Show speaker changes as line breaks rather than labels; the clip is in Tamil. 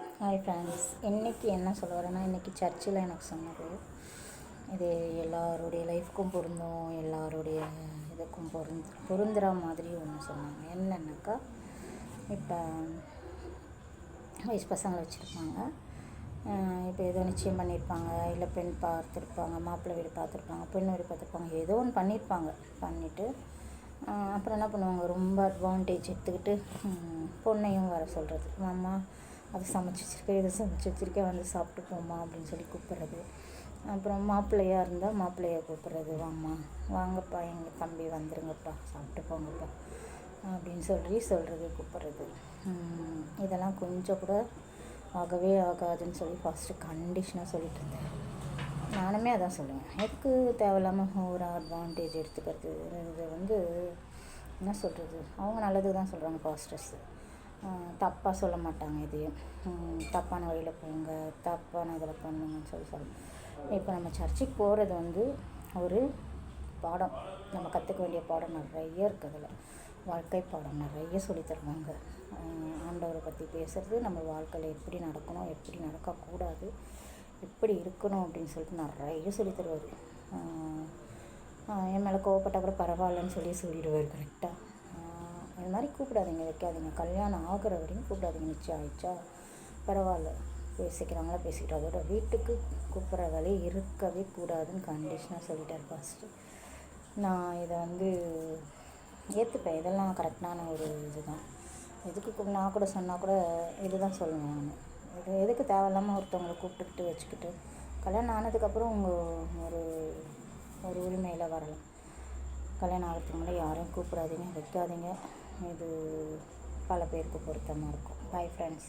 ஹாய் ஃப்ரெண்ட்ஸ் இன்றைக்கி என்ன சொல்ல வரேன்னா இன்றைக்கி சர்ச்சில் எனக்கு சொன்னது. இது எல்லாருடைய லைஃப்க்கும் பொருந்தும் எல்லாருடைய இதுக்கும் பொருந்து பொருந்துகிற மாதிரி ஒன்று சொன்னாங்க. என்னென்னாக்கா இப்போ வயசு பசங்களை வச்சுருப்பாங்க. இப்போ ஏதோ நிச்சயம் பண்ணியிருப்பாங்க இல்லை பெண் பார்த்துருப்பாங்க மாப்பிள்ளை வீடு பார்த்துருப்பாங்க பெண் வீடு பார்த்துருப்பாங்க ஏதோ ஒன்று பண்ணியிருப்பாங்க பண்ணிவிட்டு அப்புறம் என்ன பண்ணுவாங்க? ரொம்ப அட்வான்டேஜ் எடுத்துக்கிட்டு பொண்ணையும் வர சொல்கிறது மாமா அதை சமைச்சி வச்சுருக்கேன் இதை சமைச்சி வச்சுருக்கேன் வந்து சாப்பிட்டு போம்மா அப்படின்னு சொல்லி கூப்பிட்றது. அப்புறம் மாப்பிள்ளையாக இருந்தால் மாப்பிள்ளையை கூப்பிட்றது. வாம்மா வாங்கப்பா எங்கள் தம்பி வந்துருங்கப்பா சாப்பிட்டு போங்கப்பா அப்படின்னு சொல்லி சொல்கிறது கூப்பிட்றது. இதெல்லாம் கொஞ்சம் கூட ஆகவே ஆகாதுன்னு சொல்லி ஃபஸ்ட்டு கண்டிஷனாக சொல்லிட்டு இருந்தேன். நானுமே அதான் சொல்லுவேன். எனக்கு தேவையில்லாமல் ஒரு அட்வான்டேஜ் எடுத்துக்கிறது? இது வந்து என்ன சொல்கிறது அவங்க நல்லதுக்கு தான் சொல்கிறாங்க பாஸ்டர்ஸு தப்பாக சொல்ல மாட்டாங்க இதையும். தப்பான வழியில் போங்க தப்பான இதில் பண்ணுங்கன்னு சொல்லி சொல்லுவோம் இப்போ நம்ம சர்ச்சுக்கு போகிறது வந்து ஒரு பாடம். நம்ம கற்றுக்க வேண்டிய பாடம் நிறைய இருக்குது அதில். வாழ்க்கை பாடம் நிறைய சொல்லித்தருவாங்க ஆண்டவரை பற்றி பேசுகிறது நம்ம வாழ்க்கையில் எப்படி நடக்கணும் எப்படி நடக்கக்கூடாது எப்படி இருக்கணும் அப்படின்னு சொல்லிட்டு நிறைய சொல்லித் தருவார். என் மேலே கோவப்பட்டால் கூட பரவாயில்லன்னு சொல்லி சொல்லிடுவார் கரெக்டாக அது மாதிரி கூப்பிடாதீங்க வைக்காதீங்க. கல்யாணம் ஆகிற வரையும் கூப்பிடாதீங்க. நிச்சயம் ஆயிடுச்சா? பரவாயில்ல. பேசிக்கிறாங்களா? பேசிக்கிட்டு அதோட வீட்டுக்கு கூப்பிட்ற வேலையை இருக்கவே கூடாதுன்னு கண்டிஷனாக சொல்லிட்டார் ஃபஸ்ட்டு நான் இதை வந்து ஏற்றுப்பேன் இதெல்லாம் கரெக்டான ஒரு இதுதான். எதுக்கு கூப்~ நான் கூட சொன்னால் கூட இதுதான் சொல்லுவேன் நான். இது எதுக்கு தேவையில்லாமல் ஒருத்தவங்களை கூப்பிட்டுக்கிட்டு வச்சுக்கிட்டு கல்யாணம் ஆனதுக்கப்புறம் உங்கள் ஒரு ஒரு உரிமையில் வரலாம். கல்யாணம் ஆகிறதுக்கு முன்னாடி யாரையும் கூப்பிடாதீங்க வைக்காதீங்க. இது பல பேருக்கு பொருத்தமாக இருக்கும். Bye friends